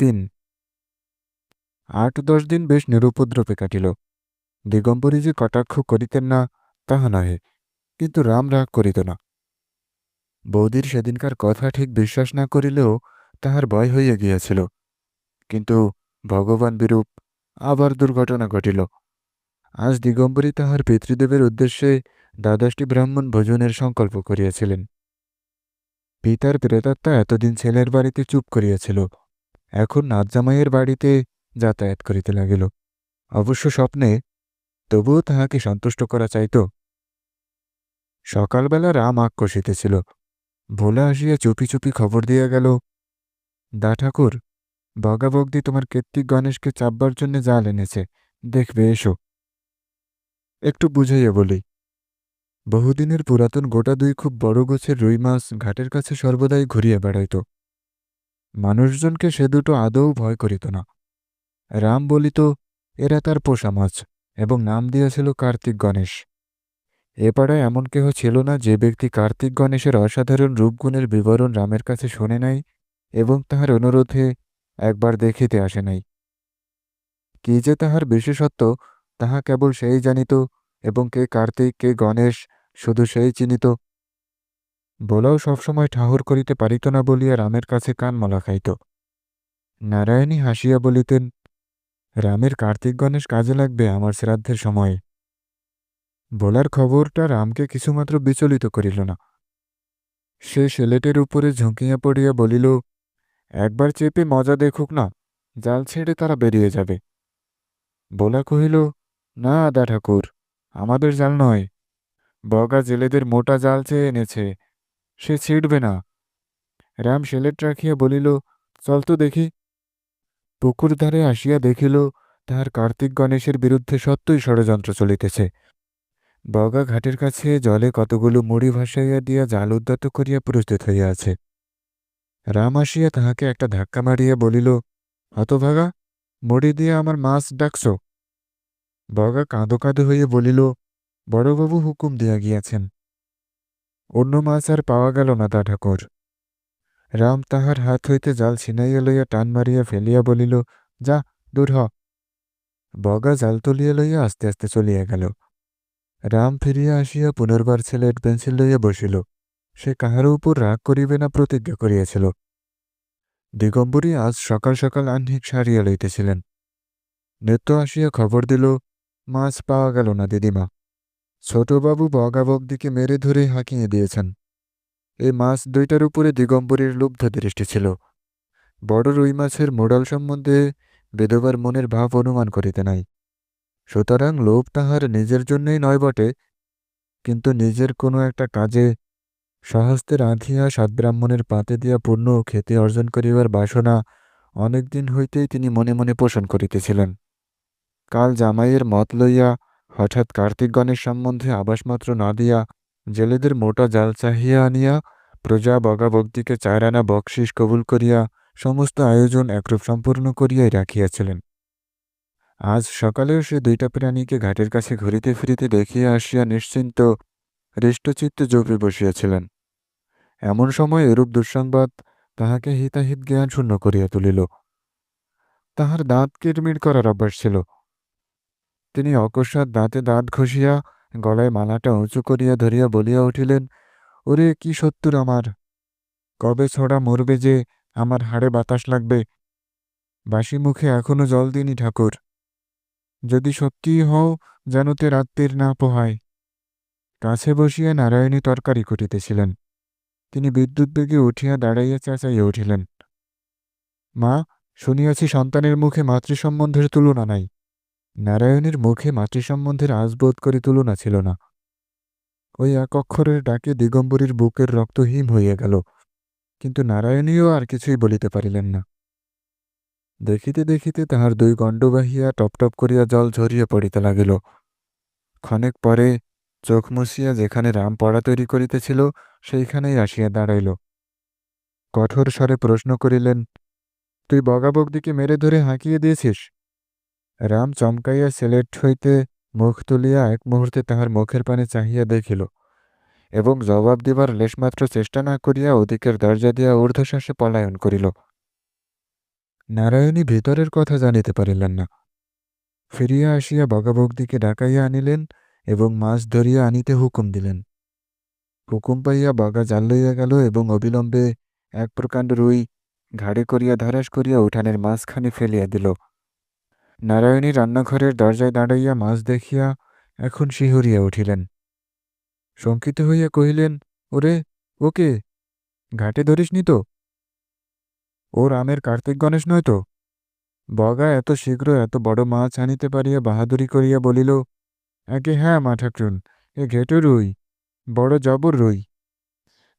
তিন। আট দশ দিন বেশ নিরুপদ্রবে কাটিল। দিগম্বরী যে কটাক্ষ করিতেন না, তাহা নহে, কিন্তু রাম রাগ করিত না। বৌদির সেদিনকার কথা ঠিক বিশ্বাস না করিলেও তাহার ভয় হইয়া গিয়াছিল। কিন্তু ভগবান বিরূপ, আবার দুর্ঘটনা ঘটিল। আজ দিগম্বরী তাহার পিতৃদেবের উদ্দেশ্যে দ্বাদশটি ব্রাহ্মণ ভোজনের সংকল্প করিয়াছিলেন। পিতার প্রেতাত্মা এতদিন ছেলের বাড়িতে চুপ করিয়াছিল। এখন নাতজামাইয়ের বাড়িতে যাতায়াত করিতে লাগিল। অবশ্য স্বপ্নে তবুও তাহাকে সন্তুষ্ট করা চাইত। সকালবেলা রাম আগ কষিতেছিল। ভোলা আসিয়া চুপি চুপি খবর দিয়া গেল, দা ঠাকুর বগাবগদি তোমার কর্তিক গণেশকে চাপবার জন্য জাল এনেছে। দেখবে, এসো। একটু বুঝাইয়া বলি, বহুদিনের পুরাতন গোটা দুই খুব বড় গোছের রুই মাছ ঘাটের কাছে সর্বদাই ঘুরিয়া বেড়াইত। মানুষজনকে সে দুটো আদৌ ভয় করিত না। রাম বলিত, এরা তার পোষা মাছ, এবং নাম দিয়েছিল কার্তিক গণেশ। এ পাড়ায় এমন কেহ ছিল না যে ব্যক্তি কার্তিক গণেশের অসাধারণ রূপগুণের বিবরণ রামের কাছে শোনে নাই, এবং তাহার অনুরোধে একবার দেখিতে আসে নাই। কি যে তাহার বিশেষত্ব, তাহা কেবল সেই জানিত, এবং কে কার্তিক, কে গণেশ, শুধু সেই চিনিত বলাও সবসময় ঠাহর করিতে পারিত না বলিয়া রামের কাছে কান মলা খাইত। নারায়ণী হাসিয়া বলিতেন, রামের কার্তিক গণেশ কাজে লাগবে আমার শ্রাদ্ধের সময়ে। বলার খবরটা রামকে কিছুমাত্র বিচলিত করিল না। সে সেলেটের উপরে ঝুঁকিয়া পড়িয়া বলিল, একবার চেপে মজা দেখুক না, জাল ছেড়ে তারা বেরিয়ে যাবে। বলা কহিল, না আদা ঠাকুর, আমাদের জাল নয়। বগা জেলেদের মোটা জাল চেয়ে এনেছে। সে ছিড়বে না। রাম সেলেট রাখিয়া বলিল, চল তো দেখি। পুকুর ধারে আসিয়া দেখিল, তাহার কার্তিক গণেশের বিরুদ্ধে সত্যই ষড়যন্ত্র চলিতেছে। বগা ঘাটের কাছে জলে কতগুলো মুড়ি ভাসাইয়া দিয়া জাল উদ্যত করিয়া প্রস্তুত হইয়া আছে। রাম আসিয়া তাহাকে একটা ধাক্কা মারিয়া বলিল, হতভাগা, মুড়ি দিয়া আমার মাছ ডাকছ? বগা কাঁদো কাঁদো হইয়া বলিল, বড়বাবু হুকুম দিয়া গিয়াছেন। অন্য মাছ আর পাওয়া গেল না তা ঠাকুর। রাম তাহার হাত হইতে জাল ছিনাইয়া লইয়া টান মারিয়া ফেলিয়া বলিল, যা, দূর হ। বগা জাল তুলিয়া লইয়া আস্তে আস্তে চলিয়া গেল। রাম ফিরিয়া আসিয়া পুনর্বার ছেলেট পেন্সিল লইয়া বসিল। সে কাহার উপর রাগ করিবে না প্রতিজ্ঞা করিয়াছিল। দিগম্বরী আজ সকাল সকাল আহ্নিক সারিয়া লইতেছিলেন। নিত্য আসিয়া খবর দিল, মাছ পাওয়া গেল না দিদিমা। ছোটবাবু বগাবগদিকে মেরে ধরে হাঁকিয়ে দিয়েছেন। এই মাছ দুইটার উপরে দিগম্বরীর লুব্ধ দৃষ্টি ছিল। বড় রুই মাছের মোড়াল সম্বন্ধে বেদবার মনের ভাব অনুমান করিতে নাই। সুতরাং লোভ তাহার নিজের জন্যই নয় বটে, কিন্তু নিজের কোনো একটা কাজে সহস্তে রাঁধিয়া সাতব্রাহ্মণের পাতে দিয়া পূর্ণ খেতে অর্জন করিবার বাসনা অনেকদিন হইতেই তিনি মনে মনে পোষণ করিতেছিলেন। কাল জামাইয়ের মত লইয়া হঠাৎ কার্তিক গণেশ সম্বন্ধে আবাসমাত্র না দিয়া জেলেদের মোটা জাল চাহিয়া আনিয়া প্রজা বগাবগদিকে চার আনা বকশিস কবুল করিয়া সমস্ত আয়োজন একরূপ সম্পূর্ণ করিয়াই রাখিয়াছিলেন। আজ সকালেও সে দুইটা প্রাণীকে ঘাটের কাছে ঘুরিতে ফিরিতে দেখিয়া আসিয়া নিশ্চিন্ত হৃষ্টচিত্তে জপে বসিয়াছিলেন। এমন সময় এরূপ দুঃসংবাদ তাহাকে হিতাহিত জ্ঞান শূন্য করিয়া তুলিল। তাহার দাঁত কিরমির করার অভ্যাস ছিল। তিনি অকস্মাৎ দাঁতে দাঁত ঘষিয়া গলায় মালাটা উঁচু করিয়া ধরিয়া বলিয়া উঠিলেন, ওরে, কি সত্তর আমার! কবে ছড়া মরবে যে আমার হাড়ে বাতাস লাগবে? বাসি মুখে এখনও জল দিনি ঠাকুর। যদি সত্যিই হও যেন তে রাত্রির না পোহায়। কাছে বসিয়া নারায়ণী তরকারি কুটিতেছিলেন তিনি বিদ্যুৎ বেগে উঠিয়া দাঁড়াইয়া চেঁচাইয়া উঠিলেন, মা, শুনিয়াছি সন্তানের মুখে মাতৃসম্বন্ধের তুলনা নাই। নারায়ণীর মুখে মাতৃসম্বন্ধের আজবোধ করে তুলনা ছিল না। ওই এক অক্ষরের ডাকে দিগম্বরীর বুকের রক্ত হিম হইয়া গেল, কিন্তু নারায়ণীও আর কিছুই বলিতে পারিলেন না। দেখিতে দেখিতে তাহার দুই গণ্ড বাহিয়া টপটপ করিয়া জল ঝরিয়া পড়িতে লাগিল। ক্ষণেক পরে চোখ মুছিয়া যেখানে রাম পড়া তৈরি করিতেছিল, সেইখানেই আসিয়া দাঁড়াইল। কঠোর স্বরে প্রশ্ন করিলেন, তুই বগাবগদিকে মেরে ধরে হাঁকিয়ে দিয়েছিস? রাম চমকাইয়া সিলেট হইতে মুখ তুলিয়া এক মুহূর্তে তাহার মুখের পানে চাহিয়া দেখিল এবং জবাব দিবার লেশমাত্র চেষ্টা না করিয়া ওদিকের দরজা দিয়া ঊর্ধ্বশ্বাসে পলায়ন করিল। নারায়ণী, ভিতরের কথা জানিতে পারিলেন না। ফিরিয়া আসিয়া বগাবগদিকে ডাকাইয়া আনিলেন এবং মাছ ধরিয়া আনিতে হুকুম দিলেন। হুকুম পাইয়া বগা জাল লইয়া গেল এবং অবিলম্বে এক প্রকাণ্ড রুই, ঘাড়ে করিয়া ধারাস করিয়া উঠানের মাঝখানে ফেলিয়া দিল। নারায়ণী রান্নাঘরের দরজায় দাঁড়াইয়া মাছ দেখিয়া এখন শিহরিয়া উঠিলেন। শঙ্কিত হইয়া কহিলেন, ওরে, ওকে, ঘাটে ধরিসনি তো? ও রামের কার্তিক গণেশ নয় তো? বগা এত শীঘ্র এত বড় মাছ আনিতে পারিয়া বাহাদুরি করিয়া বলিল একে হ্যাঁ মা ঠাকরুন, এ ঘেটে রুই, বড় জবর রুই।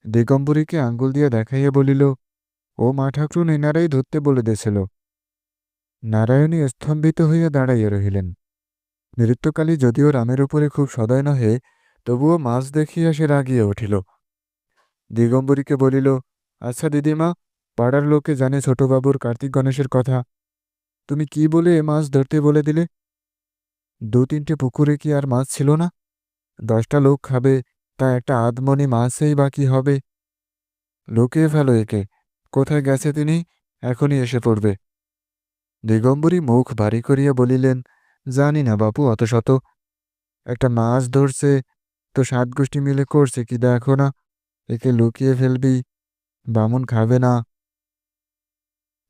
দিগম্বরীকে আঙ্গুল দিয়া দেখাইয়া বলিল, ও মা ঠাকরুন, এনারাই ধরতে বলে দেছিল নারায়ণী স্তম্ভিত হইয়া দাঁড়াইয়া রহিলেন। নৃত্যকালী যদিও রামের উপরে খুব সদয় নহে, তবুও মাছ দেখিয়া সে রাগিয়া উঠিল। দিগম্বরীকে বলিল আচ্ছা দিদিমা, পাড়ার লোকে জানে ছোটবাবুর কার্তিক গণেশের কথা। তুমি কি বলে এ মাছ ধরতে বলে দিলে? দু তিনটে পুকুরে কি আর মাছ ছিল না? দশটা লোক খাবে, তা একটা আধমনি মাছেই বাকি হবে? লোকে ফেলো একে। কোথায় গেছে তিনি? এখনই এসে পড়বে। দিগম্বরী মুখ ভারী করিয়া বলিলেন, জানি না বাপু, অত শত। একটা মাছ ধরছে, তো সাত গোষ্ঠী মিলে করছে, কি দেখো না? একে লুকিয়ে ফেলবি, বামুন খাবে না।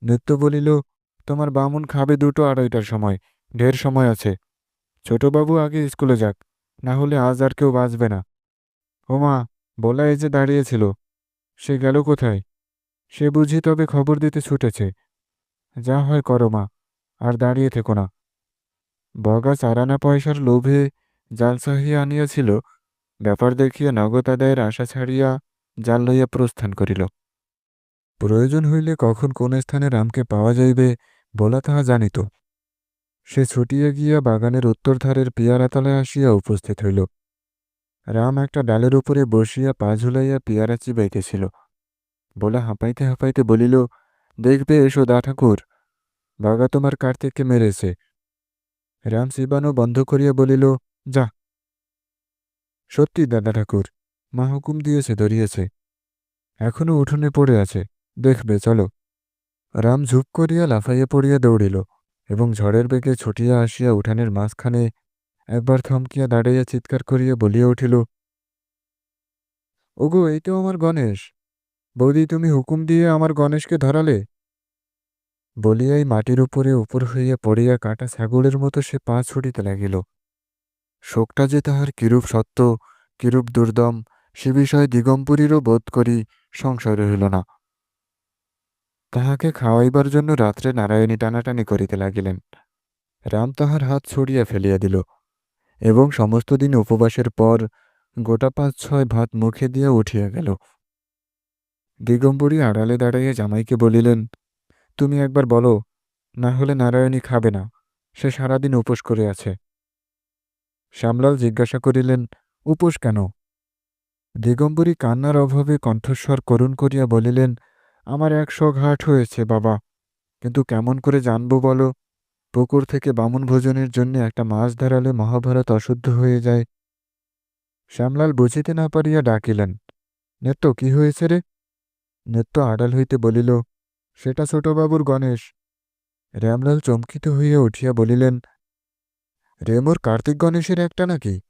নৃত্য বলিল, তোমার বামুন খাবে দুটো আড়াইটার সময়, ঢের সময় আছে। ছোটবাবু আগে স্কুলে যাক, না হলে আজ আর কেউ বাঁচবে না। ওমা বলা এই যে দাঁড়িয়েছিল, সে গেল কোথায়? সে বুঝি তবে খবর দিতে ছুটেছে। যা হয় করো মা, আর দাঁড়িয়ে থেকো না। বগা চারানা পয়সার লোভে জাল সাহিয়া আনিয়াছিল, ব্যাপার দেখিয়া নগদ আদায়ের আশা ছাড়িয়া জাল লইয়া প্রস্থান করিল। প্রয়োজন হইলে কখন কোন স্থানে রামকে পাওয়া যাইবে বলা তাহা জানিত। সে ছুটিয়া গিয়া বাগানের উত্তরধারের পেয়ারাতলায় আসিয়া উপস্থিত হইল। রাম একটা ডালের উপরে বসিয়া পা ঝুলাইয়া পেয়ারা চিবাইতেছিল। বলা হাঁপাইতে হাঁপাইতে বলিল দেখবে এসো দা ঠাকুর। বাগা তোমার কার্তিককে মেরেছে? রাম শিবানু বন্ধ করিয়া বলিল, যা। সত্যি দাদা ঠাকুর, মা হুকুম দিয়েছে, ধরিয়েছে। এখনও উঠোনে পড়ে আছে, দেখবে, চলো। রাম ঝুপ করিয়া লাফাইয়া পড়িয়া দৌড়িল এবং ঝড়ের বেগে ছুটিয়া আসিয়া উঠানের মাঝখানে একবার থমকিয়া দাঁড়াইয়া চিৎকার করিয়া বলিয়া উঠিল, ওগো, এই তো আমার গণেশ। বৌদি, তুমি হুকুম দিয়ে আমার গণেশকে ধরালে? বলিয়াই মাটির উপরে উপর হইয়া পড়িয়া কাটা ছাগলের মতো সে পা ছুটিতে লাগিল। শোকটা যে তাহার কিরূপ সত্য, কিরূপ দুর্দম, সে বিষয়ে দিগম্পুরীরও বোধ করি সংশয় রহিল না। তাহাকে খাওয়াইবার জন্য রাত্রে নারায়ণী টানাটানি করিতে লাগিলেন। রাম তাহার হাত ছড়িয়া ফেলিয়া দিল এবং সমস্ত দিন উপবাসের পর গোটা পাঁচ ছয় ভাত মুখে দিয়া উঠিয়া গেল। দিগম্বরী আড়ালে দাঁড়াইয়া জামাইকে বলিলেন, তুমি একবার বলো, না হলে নারায়ণী খাবে না, সে সারাদিন উপোস করে আছে। শ্যামলাল জিজ্ঞাসা করিলেন, উপোস কেন? দিগম্বরী কান্নার অভাবে কণ্ঠস্বর করুণ করিয়া বলিলেন, আমার একশো ঘাট হয়েছে, বাবা, কিন্তু কেমন করে জানব বলো? পুকুর থেকে বামুন ভোজনের জন্য একটা মাছ ধরালে মহাভারত অশুদ্ধ হয়ে যায়। শ্যামলাল বুঝিতে না পারিয়া ডাকিলেন নেত্য কি হয়েছে রে? নেত্য আড়াল হইতে বলিল, সেটা ছোটবাবুর গণেশ। রামলাল চমকিত হইয়া উঠিয়া বলিলেন রেমোর কার্তিক গণেশের একটা নাকি?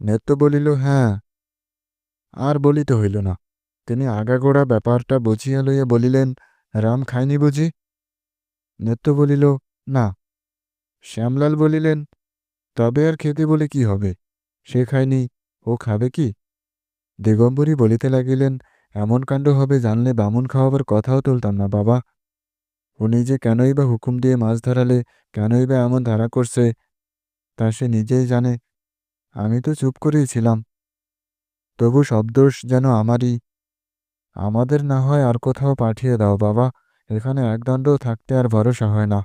নেত্য বলিল হ্যাঁ। আর বলিতে হইল না। তিনি আগাগোড়া ব্যাপারটা বুঝিয়া লইয়া বলিলেন, রাম খায়নি বুঝি? নেত্য বলিল, না। শ্যামলাল বলিলেন, তবে আর খেতে বলে কি হবে? সে খায়নি, ও খাবে কি? দিগম্বরী বলিতে লাগিলেন এমন কাণ্ড হবে জানলে বামুন খাওয়াবার কথাও তুলতাম না, বাবা। উনি যে কেনই বা হুকুম দিয়ে মাছ ধরালে, কেনই বা এমন ধারা করছে, তা সে নিজেই জানে। আমি তো চুপ করেই ছিলাম। তবু সব দোষ যেন আমারই। আমাদের না হয় আর কোথাও পাঠিয়ে দাও, বাবা। এখানে একদণ্ডও থাকতে আর ভরসা হয় না।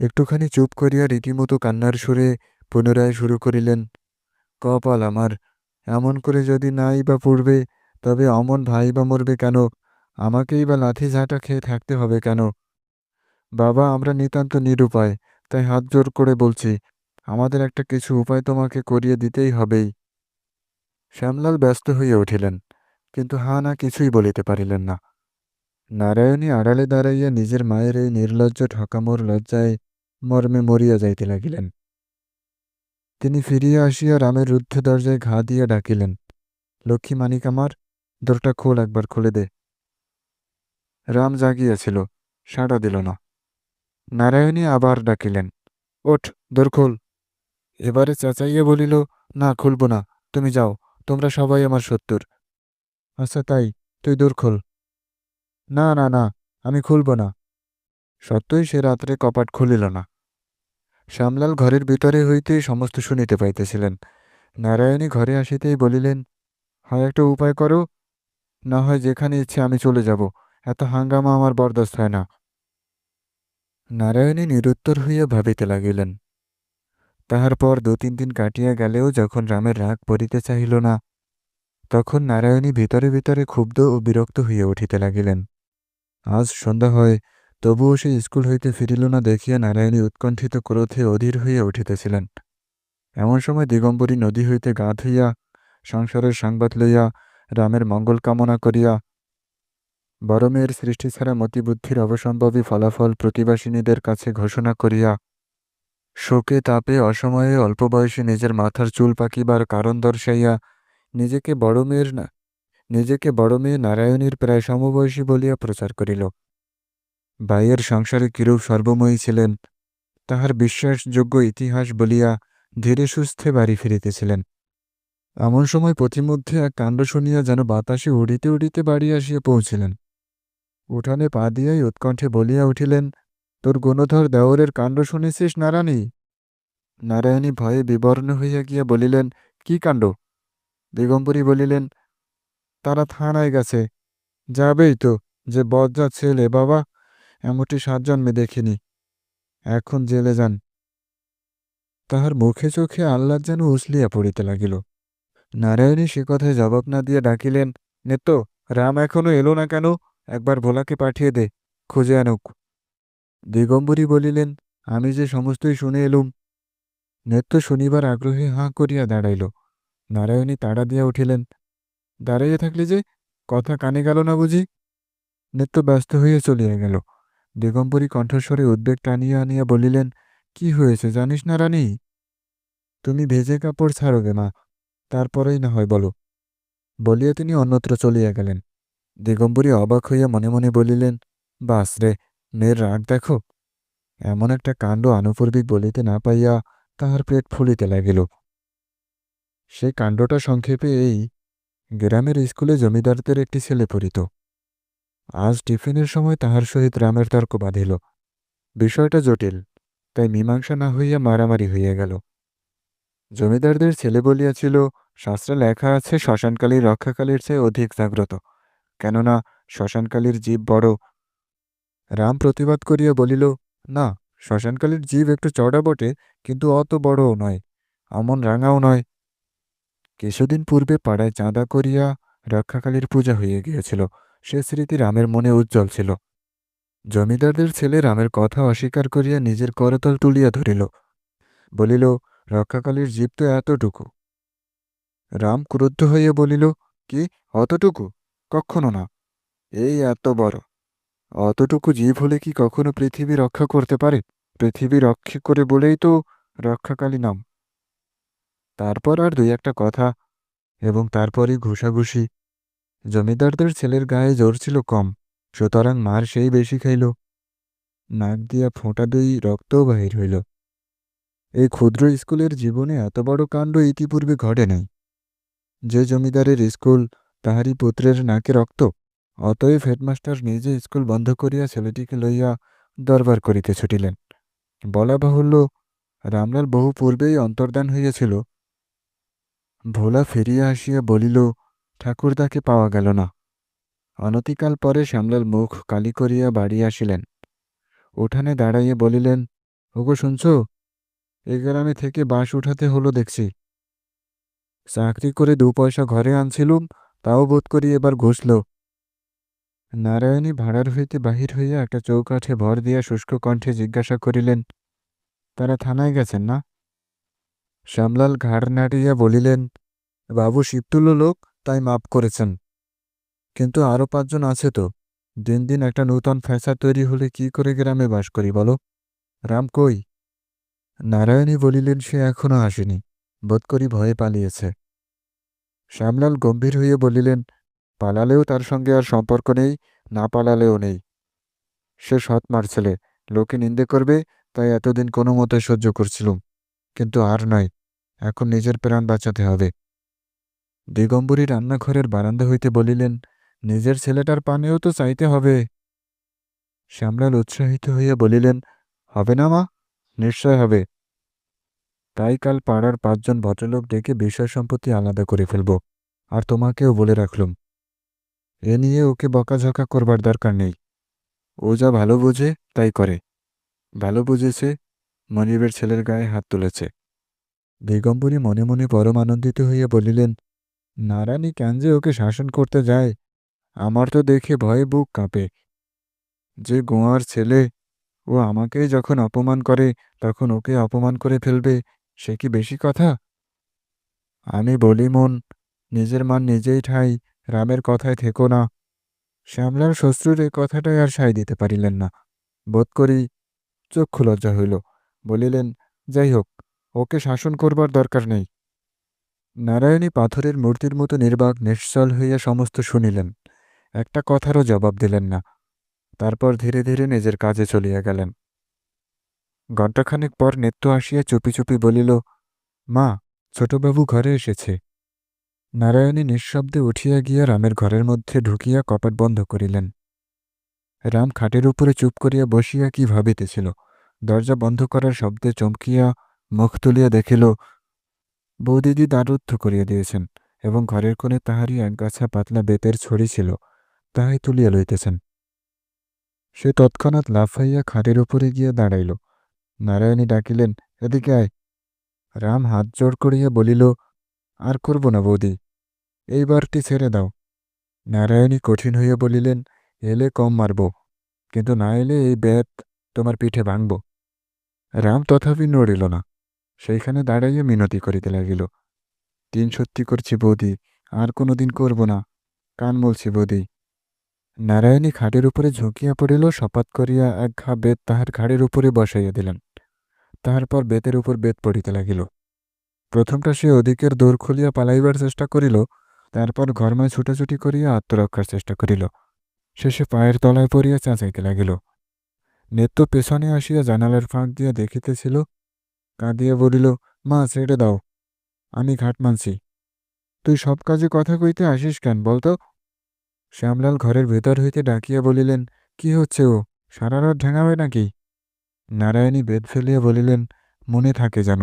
একটুখানি চুপ করিয়া রীতিমতো কান্নার সুরে পুনরায় শুরু করিলেন, কপাল আমার, এমন করে যদি নাই বা পড়বে তবে অমন ভাই বা মরবে কেন? আমাকেই বা লাথি ঝাঁটা খেয়ে থাকতে হবে কেন? বাবা, আমরা নিতান্ত নিরুপায়, তাই হাত জোর করে বলছি, আমাদের একটা কিছু উপায় তোমাকে করিয়ে দিতেই হবেই। শ্যামলাল ব্যস্ত হইয়া উঠিলেন, কিন্তু হা না কিছুই বলিতে পারিলেন না। নারায়ণী আড়ালে দাঁড়াইয়া নিজের মায়ের এই নির্লজ্জ ঠকামোর লজ্জায় মর্মে মরিয়া যাইতে লাগিলেন। তিনি ফিরিয়া আসিয়া রামের রুদ্ধ দরজায় ঘা দিয়া ডাকিলেন, লক্ষ্মী মানিক আমার দরটা খোল একবার খুলে দে। রাম জাগিয়াছিল সাড়া দিল না। নারায়ণী আবার ডাকিলেন, ওঠ, দোর খোল। এবারে চেঁচাইয়া বলিল, না, খুলব না, তুমি যাও, তোমরা সবাই আমার শত্রুর। আচ্ছা তাই, তুই দূর খোল। না না না, আমি খুলব না। সত্যই সে রাত্রে কপাট খুলিল না। শ্যামলাল ঘরের ভিতরে হইতেই সমস্ত শুনিতে পাইতেছিলেন। নারায়ণী ঘরে আসিতেই বলিলেন, হয় একটা উপায় করো না হয় যেখানে ইচ্ছে আমি চলে যাব। এত হাঙ্গামা আমার বরদাস্ত হয় না। নারায়ণী নিরুত্তর হইয়া ভাবিতে লাগিলেন। তাহার পর দু তিন দিন কাটিয়া গেলেও যখন রামের রাগ পড়িতে চাহিল না, তখন নারায়ণী ভিতরে ভিতরে ক্ষুব্ধ ও বিরক্ত হইয়া উঠিতে লাগিলেন। আজ সন্ধ্যা হয়, তবুও সে স্কুল হইতে ফিরিল না দেখিয়া নারায়ণী উৎকণ্ঠিত ক্রোধে অধীর হইয়া উঠিতেছিলেন। এমন সময় দিগম্বরী নদী হইতে গা ধুইয়া সংসারের সংবাদ লইয়া রামের মঙ্গল কামনা করিয়া বড় মেয়ের সৃষ্টি ছাড়া মতিবুদ্ধির অবসম্ভবী ফলাফল প্রতিবাসিনীদের কাছে ঘোষণা করিয়া শোকে তাপে অসময়ে অল্প বয়সে নিজের মাথার চুল পাকিবার কারণ দর্শাইয়া নিজেকে বড় মেয়ের না, নিজেকে বড় মেয়ে নারায়ণীর প্রায় সমবয়সী বলিয়া প্রচার করিল। বাইয়ের সংসারে কিরূপ সর্বময়ী ছিলেন, তাহার বিশ্বাসযোগ্য ইতিহাস বলিয়া ধীরে সুস্থে বাড়ি ফিরিতেছিলেন। এমন সময় পথিমধ্যে এক কাণ্ড শুনিয়া যেন বাতাসে উড়িতে উড়িতে বাড়ি আসিয়া পৌঁছিলেন। উঠানে পা দিয়াই উৎকণ্ঠে বলিয়া উঠিলেন, তোর গুণধর দেওরের কাণ্ড শুনেছিস নারায়ণী? নারায়ণী ভয়ে বিবর্ণ হইয়া গিয়া বলিলেন, কি কাণ্ড? দিগম্বরী বলিলেন, তারা থানায় গেছে। যাবেই তো, যে বজ্জা ছেলে, বাবা, এমনটি সাত জন্মে দেখিনি। এখন জেলে যান। তাহার মুখে চোখে আহ্লাদ যেন উছলিয়া পড়িতে লাগিল। নারায়ণী সে কথায় জবাব না দিয়ে ডাকিলেন, নেত্য, রাম এখনও এলো না কেন? একবার ভোলাকে পাঠিয়ে দে, খুঁজে আনুক। দিগম্বরী বলিলেন, আমি যে সমস্তই শুনে এলুম। নেত্য শনিবার আগ্রহে হাঁ করিয়া দাঁড়াইল। নারায়ণী তাড়া দিয়া উঠিলেন, দাঁড়াইয়া থাকলে যে কথা কানে গেল না বুঝি? নেত্য ব্যস্ত হইয়া চলিয়া গেল। দিগম্বরী কণ্ঠস্বরে উদ্বেগ টানিয়া আনিয়া বলিলেন, কি হয়েছে? জানিস না রানী? তুমি ভেজে কাপড় ছাড়ো গে মা তারপরেই না হয় বলো। বলিয়া তিনি অন্যত্র চলিয়া গেলেন। দিগম্বরী অবাক হইয়া মনে মনে বলিলেন, বাস রে, মেয়ের রাগ দেখো। এমন একটা কাণ্ড আনুপূর্বিক বলিতে না পাইয়া তাহার পেট ফুলিতে লাগিল। সেই কাণ্ডটা সংক্ষেপে এই, গ্রামের স্কুলে জমিদারদের একটি ছেলে পড়িত। আজ টিফিনের সময় তাহার সহিত রামের তর্ক বাঁধিল। বিষয়টা জটিল, তাই মীমাংসা না হইয়া মারামারি হইয়া গেল। জমিদারদের ছেলে বলিয়াছিল শাস্ত্রে লেখা আছে শ্মশানকালীর রক্ষাকালীর চেয়ে অধিক জাগ্রত। কেননা শ্মশানকালীর জীব বড়। রাম প্রতিবাদ করিয়া বলিল, না শ্মশানকালীর জীব একটু চড়া বটে, কিন্তু অত বড়ও নয় অমন রাঙাও নয়। কিছুদিন পূর্বে পাড়ায় চাঁদা করিয়া রক্ষাকালীর পূজা হইয়া গিয়েছিল। সে স্মৃতি রামের মনে উজ্জ্বল ছিল। জমিদারদের ছেলে রামের কথা অস্বীকার করিয়া নিজের করতল তুলিয়া ধরিল। বলিল রক্ষাকালীর জীব তো এতটুকু। রাম ক্রুদ্ধ হইয়া বলিল, কি, অতটুকু? কখনো না। এই এত বড়। অতটুকু জীব হলে কি কখনো পৃথিবী রক্ষা করতে পারে? পৃথিবী রক্ষা করে বলেই তো রক্ষাকালী নাম। তারপর আর দুই একটা কথা এবং তারপরই ঘুষাঘুষি। জমিদারদের ছেলের গায়ে জোর ছিল কম, সুতরাং মার সেই বেশি খাইল। নাক দিয়া ফোঁটা দুই রক্তও বাহির হইল। এই ক্ষুদ্র স্কুলের জীবনে এত বড় কাণ্ড ইতিপূর্বে ঘটে নাই। যে জমিদারের স্কুল তাহারই পুত্রের নাকে রক্ত, অতএব হেডমাস্টার নিজে স্কুল বন্ধ করিয়া ছেলেটিকে লইয়া দরবার করিতে ছুটিলেন। বলা বাহুল্য, রামলাল বহু পূর্বেই অন্তর্দান হইয়াছিল। ভোলা ফিরিয়া আসিয়া বলিল ঠাকুরদাকে পাওয়া গেল না। অনতিকাল পরে শ্যামলাল মুখ কালি করিয়া বাড়ি আসিলেন। উঠানে দাঁড়াইয়া বলিলেন, ওগো শুনছ এই থেকে বাঁশ উঠাতে হলো দেখছি। চাকরি করে দু পয়সা ঘরে আনছিলুম, তাও বোধ করি এবার ঘুষল। নারায়ণী ভাড়ার হইতে বাহির হইয়া একটা চৌকাঠে ভর দিয়া শুষ্ক কণ্ঠে জিজ্ঞাসা করিলেন, তারা থানায় গেছেন না? শ্যামলাল ঘাড় নাড়িয়া বলিলেন, বাবু শিবতুল্য লোক, তাই মাপ করেছেন। কিন্তু আরও পাঁচজন আছে তো। দিন দিন একটা নূতন ফ্যাসা তৈরি হলে কি করে গ্রামে বাস করি বলো? রাম কই? নারায়ণী বলিলেন, সে এখনও আসেনি। বোধ করি ভয়ে পালিয়েছে। শ্যামলাল গম্ভীর হয়ে বলিলেন, পালালেও তার সঙ্গে আর সম্পর্ক নেই, না পালালেও নেই। সে সৎ মার ছেলে, লোকে নিন্দে করবে, তাই এতদিন কোনো মতে সহ্য করছিলুম। কিন্তু আর নয়, এখন নিজের প্রাণ বাঁচাতে হবে। দিগম্বরী রান্নাঘরের বারান্দা হইতে বলিলেন, নিজের ছেলেটার পানেও তো চাইতে হবে। শ্যামলাল উৎসাহিত হইয়া বলিলেন, হবে না মা নিশ্চয় হবে। তাই কাল পাড়ার পাঁচজন ভদ্রলোক ডেকে বিষয় সম্পত্তি আলাদা করে ফেলব, আর তোমাকেও বলে রাখলুম। এ নিয়ে ওকে বকাঝকা করবার দরকার নেই। ও যা ভালো বোঝে, তাই করে। ভালো বুঝেছে, মনিবের ছেলের গায়ে হাত তুলেছে। দিগম্বরী মনে মনে পরম আনন্দিত হইয়া বলিলেন, নারায়ণী, কেন যে ওকে শাসন করতে যায়? আমার তো দেখে ভয়ে বুক কাঁপে। যে গোয়ার ছেলে ও আমাকেই যখন অপমান করে, তখন ওকে অপমান করে ফেলবে, সে কি বেশি কথা? আমি বলি, মন, নিজের মান নিজেই ঠাই, রামের কথায় থেকো না। শ্যামলার শ্বশ্রুর এ কথাটাই আর সায় দিতে পারিলেন না। বোধ করি চক্ষু লজ্জা হইল। বলিলেন, যাই হোক, ওকে শাসন করবার দরকার নেই। নারায়ণী পাথরের মূর্তির মতো নির্বাক, নিশ্চল হইয়া সমস্ত শুনিলেন। একটা কথারও জবাব দিলেন না। তারপর ধীরে ধীরে নিজের কাজে চলিয়া গেলেন। ঘণ্টাখানেক পর নেত্য আসিয়া চুপি চুপি বলিল, মা, ছোটবাবু ঘরে এসেছে নারায়ণী নিঃশব্দে উঠিয়া গিয়া রামের ঘরের মধ্যে ঢুকিয়া কপাট বন্ধ করিলেন। রাম খাটের উপরে চুপ করিয়া বসিয়া কি ভাবিতেছিল, দরজা বন্ধ করার শব্দে চমকিয়া মুখ তুলিয়া দেখিল, বৌদিদি দ্বারুদ্ধ করিয়া দিয়েছেন এবং ঘরের কোণে তাহারই একগাছা পাতলা বেতের ছড়ি ছিল, তাহাই তুলিয়া লইতেছেন। সে তৎক্ষণাৎ লাফাইয়া খাটের উপরে গিয়া দাঁড়াইল। নারায়ণী ডাকিলেন, এদিকে আয়। রাম হাত জোড় করিয়া বলিল, আর করব না বৌদি এইবারটি ছেড়ে দাও। নারায়ণী কঠিন হইয়া বলিলেন, এলে কম মারব, কিন্তু না এলে এই বেত তোমার পিঠে ভাঙব। রাম তথাপি নড়িল না, সেইখানে দাঁড়াইয়া মিনতি করিতে লাগিল, দিন সত্যি করছি বৌদি, আর কোনো দিন করব না, কান বলছি বৌদি। নারায়ণী খাটের উপরে ঝুঁকিয়া পড়িল, শপথ করিয়া এক ঘা বেত তাহার ঘাড়ের উপরে বসাইয়া দিলেন। তাহার পর বেতের উপর বেত পড়িতে লাগিল। প্রথমটা সে ওদিকের দৌড় খুলিয়া পালাইবার চেষ্টা করিল, তারপর ঘরমায় ছুটাছুটি করিয়া আত্মরক্ষার চেষ্টা করিল। শেষে পায়ের তলায় পড়িয়া চাঁচাইতে লাগিল। নেত্য পেছনে আসিয়া জানালার ফাঁক দিয়া দেখিতেছিল, কাঁদিয়া বলিল, মা, ছেড়ে দাও। আমি ঘাট মানছি। তুই সব কাজে কথা কইতে আসিস কেন বলতো? শ্যামলাল ঘরের ভেতর হইতে ডাকিয়া বলিলেন, কি হচ্ছে ও? সারা রাত ঢেঙাবে নাকি? নারায়ণী বেদ ফেলিয়া বলিলেন, মনে থাকে যেন।